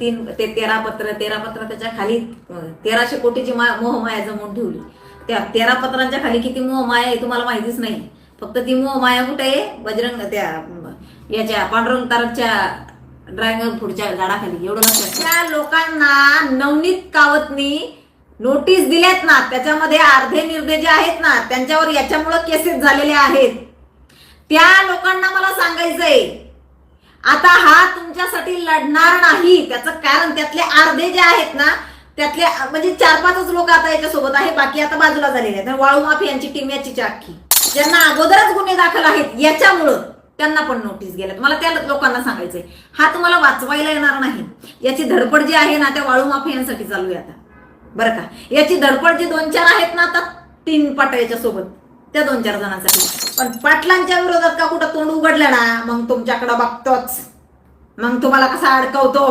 तीन तीन ते तेरा पत्र तेरा पत्र त्याच्याखाली तेराशे कोटीची मा मोहमाया जमवून ठेवली. त्या तेरा पत्रांच्या खाली किती मोहमाया आहे तुम्हाला माहितीच नाही. फक्त ती मोहमाया कुठे आहे? बजरंग त्या याच्या पांडुरंग तारकच्या ड्रॅगन फ्रूटच्या झाडाखाली. एवढं लक्षात त्या लोकांना नवनीत कावतनी नोटीस दिल्यात ना त्याच्यामध्ये अर्धे निर्दे जे आहेत ना त्यांच्यावर याच्यामुळं केसेस झालेले आहेत. त्या लोकांना मला सांगायचंय आता हा तुमच्यासाठी लढणार नाही. त्याचं कारण त्यातले अर्धे जे आहेत ना त्यातले म्हणजे चार पाचच लोक आता याच्यासोबत आहे बाकी आता बाजूला झालेले आहेत. वाळू माफी यांची टीम याची अख्खी. ज्यांना अगोदरच गुन्हे दाखल आहेत याच्यामुळं त्यांना पण नोटीस गेल्या मला त्या लोकांना सांगायचंय. हा तुम्हाला वाचवायला येणार नाही. याची धडपड जी आहे ना त्या वाळू माफियांसाठी चालू आहे आता. बरं का? याची धडपड जी दोन चार आहेत ना आता तीन पाट याच्यासोबत. त्या दोन चार जणांसाठी. पण पाटलांच्या विरोधात का कुठं तोंड उघडलं ना? मग तुमच्याकडं बघतोच. मग तुम्हाला कसा अडकवतो?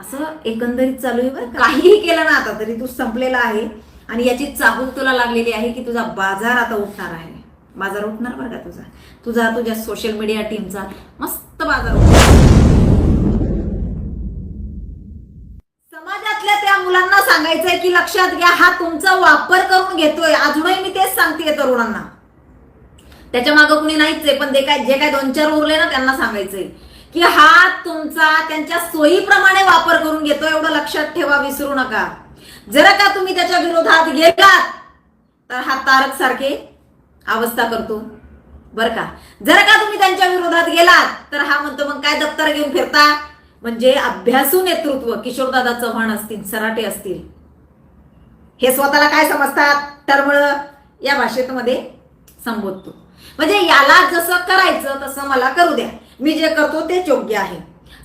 असं एकंदरीत चालू आहे बरं काहीही केलं ना आता तरी तू संपलेला आहे. आणि याची चाहूल तुला लागलेली आहे की तुझा बाजार आता उठणार आहे. बाजार उठणार बरं का तुझा? तुझा तुझ्या सोशल मीडिया टीमचा मस्त बाजार उठणार. सांगायचंय की लक्षात घ्या हा तुमचा वापर करून घेतोय. अजूनही मी तेच सांगते तरुणांना. त्याच्या मागं कुणी नाहीच आहे पण ते काय जे काय दोन चार उरले ना त्यांना सांगायचंय. की हा तुमचा त्यांच्या सोयीप्रमाणे वापर करून घेतो एवढं लक्षात ठेवा विसरू नका. जर का तुम्ही त्याच्या विरोधात गेलात तर हा तारक सारखे अवस्था करतो. बर का? जर का तुम्ही त्यांच्या विरोधात गेलात तर हा म्हणतो मग काय दप्तर घेऊन फिरता? म्हणजे अभ्यासू नेतृत्व किशोरदादा चव्हाण असतील सराटे असतील हे स्वतःला काय समजतात? टरमळ या भाषेत मध्ये संबोधतो. म्हणजे याला जसं करायचं तसं मला करू द्या. मी जे करतो तेच योग्य आहे.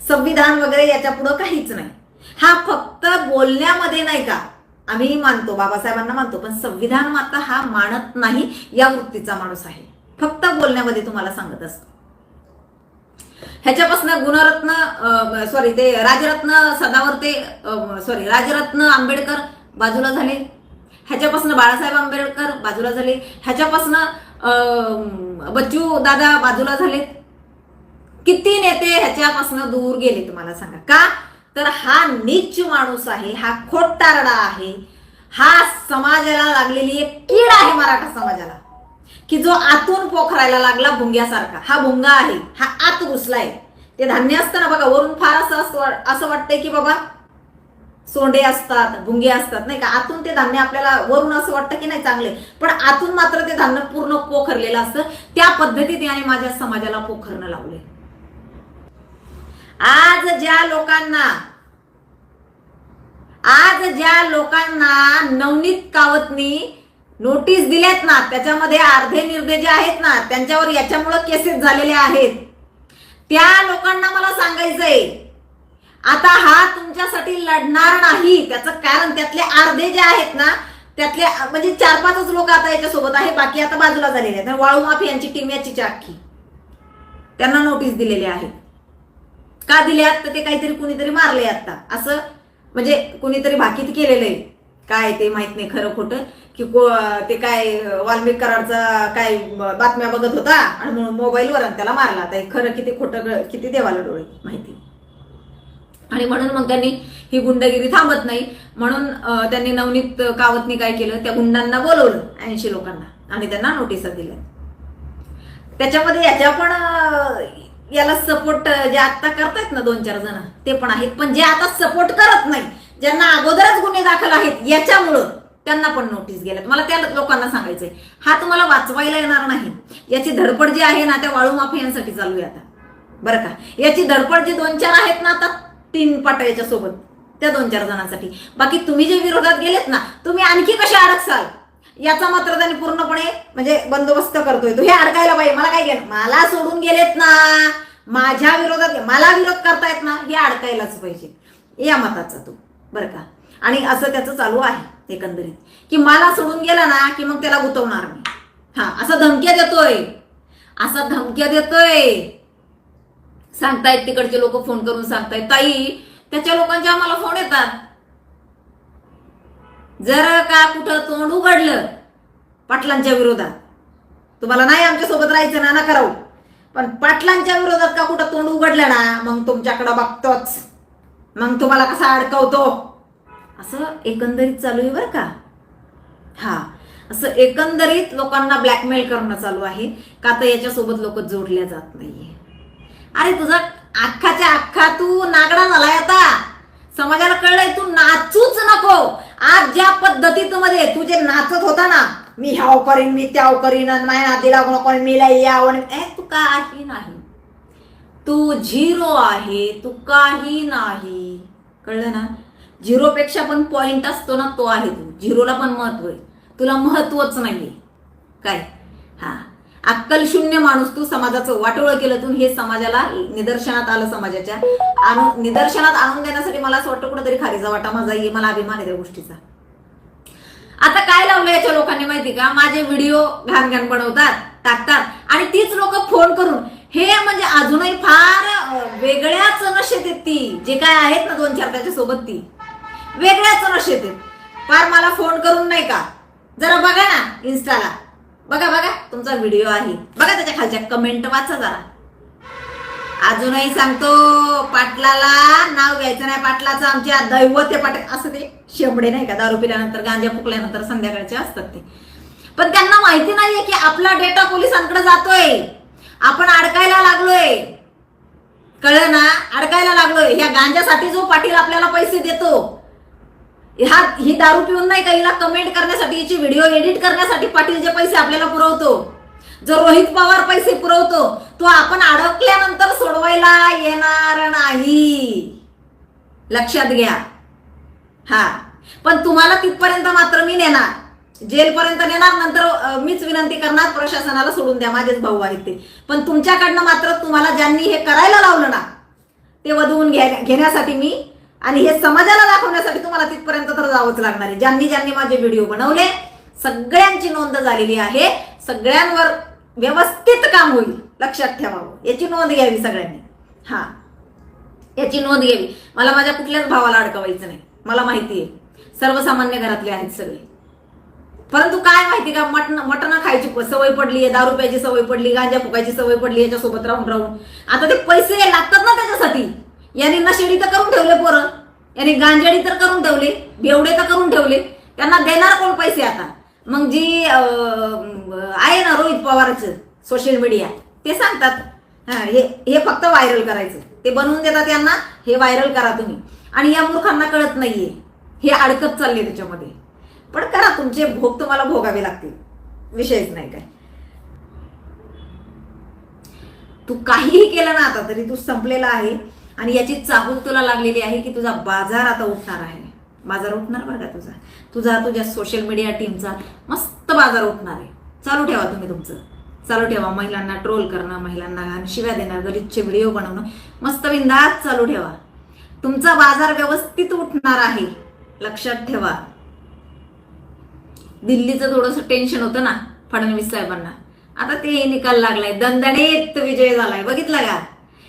संविधान वगैरे याच्या पुढं काहीच नाही. हा फक्त बोलण्यामध्ये नाही का? आम्ही मानतो बाबासाहेबांना मानतो पण संविधान मात्र हा मानत नाही या वृत्तीचा माणूस आहे. फक्त बोलण्यामध्ये तुम्हाला सांगत असतो. ह्याच्यापासून गुणरत्न सॉरी ते राजरत्न सदावर्ते सॉरी राजरत्न आंबेडकर बाजूला झाले. ह्याच्यापासून बाळासाहेब आंबेडकर बाजूला झाले. ह्याच्यापासून बच्चू दादा बाजूला झाले. किती नेते ह्याच्यापासून दूर गेले तुम्हाला सांगा. का? तर हा नीच माणूस आहे हा खोटारडा आहे. हा समाजाला लागलेली एक कीड आहे मराठा समाजाला. की जो आतून पोखरायला लागला भुंग्यासारखा हा भुंगा आहे हा आत घुसलाय ते धान्य असतं ना बघा वरून फार असं असं- वाटतंय की बाबा सोंडे असतात भुंगे असतात नाही का? आतून ते धान्य आपल्याला वरून असं वाटतं की नाही चांगले. पण आतून मात्र ते धान्य पूर्ण पोखरलेलं असतं. त्या पद्धतीत याने माझ्या समाजाला पोखरणं लावले आज ज्या लोकांना आज ज्या लोकांना नवनीत कावतनी नोटीस दिल्यात ना त्याच्यामध्ये अर्धे निर्दे जे आहेत ना त्यांच्यावर याच्यामुळं केसेस झालेले आहेत. त्या लोकांना मला सांगायचंय आता हा तुमच्यासाठी लढणार नाही त्याचं कारण त्यातले अर्धे जे आहेत ना त्यातले म्हणजे चार पाचच लोक आता याच्यासोबत आहे बाकी आता बाजूला झालेले आहेत. वाळू माफी यांची टीम याची अख्खी त्यांना नोटीस दिलेली आहे. का दिल्यात? तर ते काहीतरी कुणीतरी मारले आता. असं म्हणजे कुणीतरी भाकीत केलेलं आहे काय ते माहीत नाही खरं खोटं. की को ते काय वाल्मिक कराडचा काय बातम्या बघत होता आणि म्हणून मोबाईलवर आणि त्याला मारला. आता खरं किती खोटं किती देवाला डोळे माहिती. आणि म्हणून मग त्यांनी ही गुंडगिरी थांबत नाही. म्हणून त्यांनी नवनीत कावतनी काय केलं? त्या गुंडांना बोलवलं ऐंशी लोकांना आणि त्यांना नोटिसा दिल्या. त्याच्यामध्ये याच्या पण याला सपोर्ट जे आता करतायत ना दोन चार जण ते पण आहेत. पण जे आता सपोर्ट करत नाही ज्यांना अगोदरच गुन्हे दाखल आहेत याच्यामुळं त्यांना पण नोटीस गेल्यात मला त्या लोकांना सांगायचंय हा तुम्हाला वाचवायला येणार नाही. याची धडपड जी आहे ना त्या वाळू माफियांसाठी चालू आहे आता. बरं का? याची धडपड जी दोन चार आहेत ना आता तीन पाट याच्यासोबत त्या दोन चार जणांसाठी. बाकी तुम्ही जे विरोधात गेलेत ना तुम्ही आणखी कसे अडकसाल? याचा मात्र त्यांनी पूर्णपणे म्हणजे बंदोबस्त करतोय. तो हे अडकायला पाहिजे. मला काय गेलं मला सोडून गेलेत ना. माझ्या विरोधात मला विरोध करतायत ना हे अडकायलाच पाहिजे. या मताचा तो. बरं का? आणि असं त्याचं चालू आहे. एकंदरीत. की मला सोडून गेला ना की मग त्याला गुतवणार मी. हा असा धमक्या देतोय. असा धमक्या देतोय. सांगतायत तिकडचे लोक फोन करून सांगतायत. ताई त्याच्या लोकांचे आम्हाला फोन येतात. जर का कुठं तोंड उघडलं पाटलांच्या विरोधात? तुम्हाला नाही आमच्यासोबत राहायचं ना ना करावं पण पाटलांच्या विरोधात का कुठं तोंड उघडलं ना मग तुमच्याकडं बघतोच. मग तुम्हाला कसा अडकवतो? असं एकंदरीत चालू आहे बरं का? हा. असं एकंदरीत लोकांना ब्लॅकमेल करणं चालू आहे. का तर याच्यासोबत लोक जोडल्या जात नाहीये? अरे तुझा अख्खाच्या अख्खा तू नागडा झालाय आता. समाजाला कळलंय तू नाचूच नको. आज ज्या पद्धतीत मध्ये तू जे नाचत होता ना मी ह्याव करीन मी त्याव करीन नाही माझ्या नातीला नको मी लई याव ए, तू काही नाही. तू झिरो आहे तू काही नाही. कळलं ना? झिरोपेक्षा पण पॉइंट असतो ना तो आहे तू. झिरोला पण महत्त्व आहे. तुला महत्वच नाहीये. काय? हा. अक्कल शून्य माणूस तू समाजाचं वाटोळ केलं तू हे समाजाला निदर्शनात आलं समाजाच्या. आणून निदर्शनात आणून देण्यासाठी मला असं वाटतं कुठेतरी खारीचा वाटा माझा ये मला अभिमान आहे त्या गोष्टीचा. आता काय लावलं याच्या लोकांनी माहिती का? माझे व्हिडिओ घाण घाण बनवतात टाकतात. आणि तीच लोक फोन करून हे म्हणजे अजूनही फार वेगळ्याच नशेत ती. जे काय आहेत ना दोन चार त्याच्या सोबत ती. वेगळ्याच रश येते फार मला फोन करून नाही का? जरा बघा ना इन्स्टाला बघा बघा तुमचा व्हिडिओ आहे. बघा त्याच्या खालच्या कमेंट वाचा जरा. अजूनही सांगतो पाटलाला नाव घ्यायचं नाही. पाटलाचं आमच्या दैवत ते पाट असं ते शेंबडे नाही का? दारू पिल्यानंतर गांजा फुकल्यानंतर संध्याकाळचे असतात ते. पण त्यांना माहिती नाहीये की आपला डेटा पोलिसांकडे जातोय. आपण अडकायला लागलोय. कळलं ना? अडकायला लागलोय. ह्या गांजासाठी जो पाटील आपल्याला पैसे देतो ह्या ही दारू पिऊन नाही का हिला कमेंट करण्यासाठी हिची व्हिडिओ एडिट करण्यासाठी पाटील जे पैसे आपल्याला पुरवतो? जो रोहित पवार पैसे पुरवतो तो आपण अडकल्यानंतर सोडवायला येणार नाही. लक्षात घ्या. हा. पण तुम्हाला तिथपर्यंत मात्र मी नेणार. जेलपर्यंत नेणार नंतर मीच विनंती करणार प्रशासनाला सोडून द्या. माझेच भाऊ आहेत ते. पण तुमच्याकडनं मात्र तुम्हाला ज्यांनी हे करायला लावलं ना ते वधवून घ्या- घेण्यासाठी मी आणि हे समाजाला दाखवण्यासाठी तुम्हाला तिथपर्यंत तर जावंच लागणार आहे. ज्यांनी ज्यांनी माझे व्हिडिओ बनवले सगळ्यांची नोंद झालेली आहे. सगळ्यांवर व्यवस्थित काम होईल. लक्षात ठेवावं. याची नोंद घ्यावी सगळ्यांनी. हा. याची नोंद घ्यावी. मला माझ्या कुठल्याच भावाला अडकवायचं नाही. मला माहिती आहे. सर्वसामान्य घरातले आहेत सगळे. परंतु काय माहिती का मटण मटण खायची सवय पडली आहे. दारू प्यायची सवय पडली गांजा फुकायची सवय पडली याच्यासोबत राहून राहून. आता ते पैसे लागतात ना त्याच्यासाठी. यांनी नशेडी तर करून ठेवले पोरं. यांनी गांजाडी तर करून ठेवले बेवडे तर करून ठेवले. त्यांना देणार कोण पैसे आता? मग जी आहे ना रोहित पवारचं सोशल मीडिया ते सांगतात. हे हे फक्त व्हायरल करायचं. ते बनवून देतात यांना हे व्हायरल करा तुम्ही. आणि या मूर्खांना कळत नाहीये. हे अडकत चालले त्याच्यामध्ये. पण करा तुमचे भोग तुम्हाला भोगावे लागतील. विषयच नाही काय. तू काहीही केलं ना आता तरी तू संपलेला आहे. आणि याची चाहूल तुला लागलेली आहे की तुझा बाजार आता उठणार आहे. बाजार उठणार बरं का तुझा? तुझा तुझ्या सोशल मीडिया टीमचा मस्त बाजार उठणार आहे. चालू ठेवा तुम्ही तुमचं. चालू ठेवा. महिलांना ट्रोल करणं महिलांना घाण शिव्या देणं गलितचे व्हिडिओ बनवणं. मस्त बिंदात चालू ठेवा. तुमचा बाजार व्यवस्थित उठणार आहे. लक्षात ठेवा. दिल्लीचं थोडंसं टेन्शन होतं ना फडणवीस साहेबांना. आता ते निकाल लागलाय. दणदणेत विजय झालाय. बघितलं का?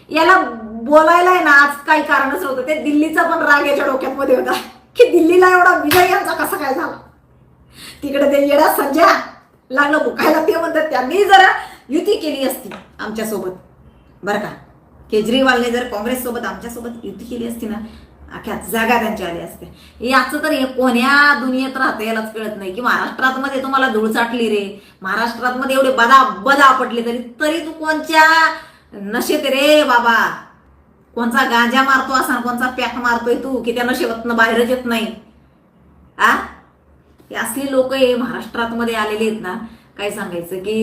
याला बोलायला आहे ना आज काही कारणच नव्हतं. ते दिल्लीचा पण राग याच्या डोक्यात मध्ये होता. की दिल्लीला एवढा विजय यांचा कसा काय झाला? तिकडे ते येडा संजय लागलं बुकायला ते म्हणतात त्यांनी जरा युती केली असती आमच्यासोबत बरं का? केजरीवालने जर काँग्रेस सोबत आमच्यासोबत युती केली असती ना अख्या जागा त्यांच्या आली असते. याचं तर हे कोण्या दुनियेत राहतं यालाच कळत नाही. की महाराष्ट्रात मध्ये तुम्हाला धूळ चाटली रे. महाराष्ट्रात मध्ये एवढे बदा बदा आपटले तरी तरी तू कोणच्या नशेत रे बाबा? कोणचा गांजा मारतो असा कोणचा पॅक मारतोय तू की त्या नशेवतनं बाहेरच येत नाही? आ? हे असली लोक हे महाराष्ट्रात मध्ये आलेले आहेत ना काय सांगायचं की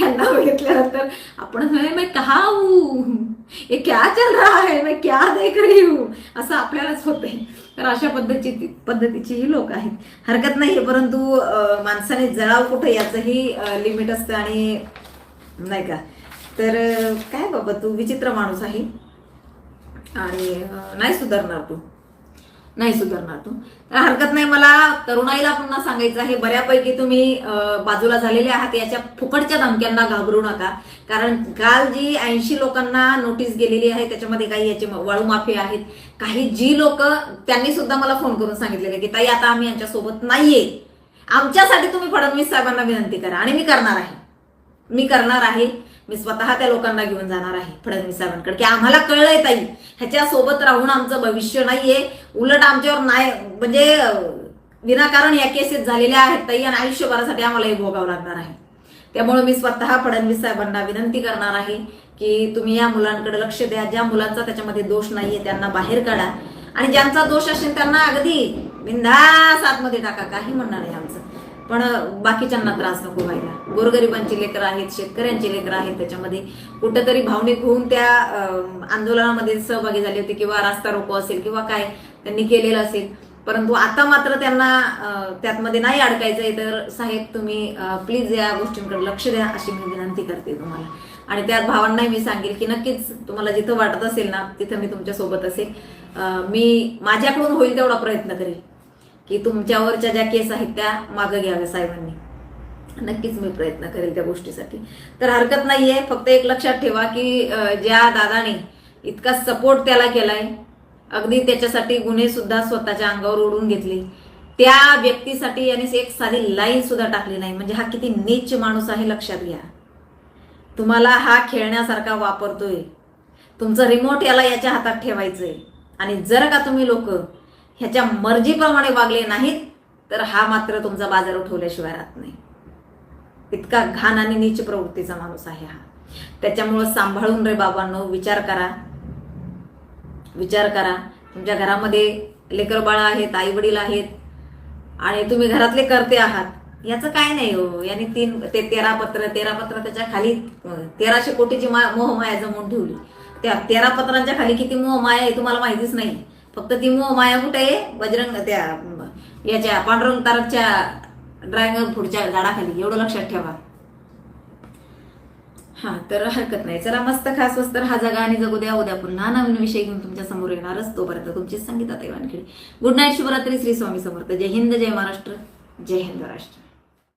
यांना बघितल्यानंतर आपण मैं कहा हे? क्या चल रहा है? मैं क्या देख रही हूं? असं आपल्यालाच होतंय. तर अशा पद्धतीची पद्धतीची ही लोक आहेत. हरकत नाही परंतु माणसाने जळाव कुठं याचंही लिमिट असतं आणि नाही का? तर काय बाबा तू विचित्र माणूस आहे. आणि नाही सुधारणार तू. नाही सुधारणार तू. तर हरकत नाही मला तरुणाईला पुन्हा सांगायचं आहे. बऱ्यापैकी तुम्ही बाजूला झालेले आहात. याच्या फुकटच्या धमक्यांना घाबरू नका. कारण काल जी ऐंशी लोकांना नोटीस गेलेली आहे त्याच्यामध्ये काही याचे वाळू माफी आहेत. काही जी लोक त्यांनी सुद्धा मला फोन करून सांगितलेले की ताई आता आम्ही यांच्यासोबत नाहीये. आमच्यासाठी तुम्ही फडणवीस साहेबांना विनंती करा. आणि मी करणार आहे. मी करणार आहे. मी स्वतः त्या लोकांना घेऊन जाणार आहे फडणवीस साहेबांकडे. की आम्हाला कळलंय ताई ह्याच्या सोबत राहून आमचं भविष्य नाहीये. उलट आमच्यावर नाही म्हणजे विनाकारण या केसेस झालेल्या आहेत ताई आणि आयुष्यभरासाठी आम्हाला हे भोगावं लागणार आहे. त्यामुळे मी स्वतः फडणवीस साहेबांना विनंती करणार आहे की तुम्ही या मुलांकडे लक्ष द्या. ज्या मुलांचा त्याच्यामध्ये दोष नाहीये त्यांना बाहेर काढा. आणि ज्यांचा दोष असेल त्यांना अगदी बिंदास आतमध्ये टाका. काही म्हणणार नाही आमचं. पण बाकीच्यांना त्रास नको व्हायला. गोरगरिबांची लेकरं आहेत शेतकऱ्यांची लेकरं आहेत त्याच्यामध्ये कुठंतरी भावनिक होऊन त्या आंदोलनामध्ये सहभागी झाले होते किंवा रास्ता रोको असेल किंवा काय त्यांनी केलेलं असेल. परंतु आता मात्र त्यांना त्यातमध्ये नाही अडकायचंय तर साहेब तुम्ही प्लीज या गोष्टींकडे लक्ष द्या अशी मी विनंती करते तुम्हाला. आणि त्यात भावांनाही मी सांगेल की नक्कीच तुम्हाला जिथं वाटत असेल ना तिथं मी तुमच्यासोबत असेल मी माझ्याकडून होईल तेवढा प्रयत्न करेल. की तुमच्यावरच्या ज्या केस आहेत त्या मागं घ्याव्या साहेबांनी. नक्कीच मी प्रयत्न करेल त्या गोष्टीसाठी. तर हरकत नाहीये फक्त एक लक्षात ठेवा की ज्या दादाने इतका सपोर्ट त्याला केलाय अगदी त्याच्यासाठी गुन्हे सुद्धा स्वतःच्या अंगावर ओढून घेतले त्या व्यक्तीसाठी याने एक साधी लाईन सुद्धा टाकली नाही. म्हणजे हा किती नीच माणूस आहे लक्षात घ्या. तुम्हाला हा खेळण्यासारखा वापरतोय. तुमचं रिमोट याला याच्या हातात ठेवायचंय. आणि जर का तुम्ही लोक ह्याच्या मर्जीप्रमाणे वागले नाहीत तर हा मात्र तुमचा बाजार उठवल्याशिवाय राहत नाही. इतका घाण आणि नीच प्रवृत्तीचा माणूस आहे हा. त्याच्यामुळं सांभाळून रे बाबांनो विचार करा. विचार करा. तुमच्या घरामध्ये लेकर बाळा आहेत आई वडील आहेत आणि तुम्ही घरातले करते आहात. याचं काय नाही हो. याने तीन ते तेरा पत्र तेरा पत्र त्याच्याखाली तेराशे कोटीची मा मोहमाया जमवून ठेवली. त्या तेरा पत्रांच्या खाली किती मोहमाया आहे तुम्हाला माहितीच नाही. फक्त ती मोहमाया कुठे आहे? बजरंग त्या याच्या पांडुरंग तारकच्या ड्रॅगन फ्रूटच्या झाडाखाली. एवढं लक्षात ठेवा. हा तर हरकत नाही. चला मस्त खास वस्त हा जगा आणि जगू द्या. उद्या पुन्हा नवीन विषय घेऊन तुमच्यासमोर येणारच तोपर्यंत तुमची संगीता वानखेडे. गुड नाईट शुभरात्री श्री स्वामी समर्थ. जय हिंद जय महाराष्ट्र. जय हिंद राष्ट्र